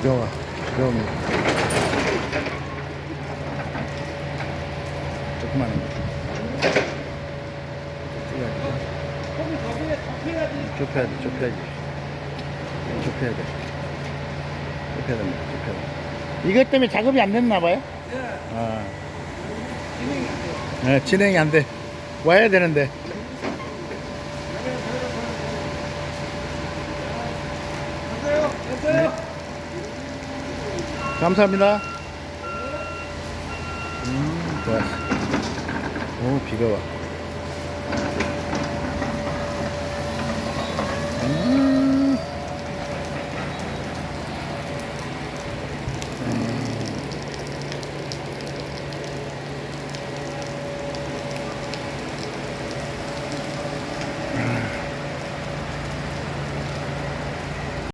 비가 와. 비가 옵니다. 거. 찍어야지. 좁혀야 돼, 좁혀야지. 좁혀야 돼. 좁혀야 됩니다, 좁혀야 돼. 이것 때문에 작업이 안 됐나 봐요? 아. 네, 진행이 안 돼. 와야 되는데. 네. 감사합니다. 음. 오, 비가 와.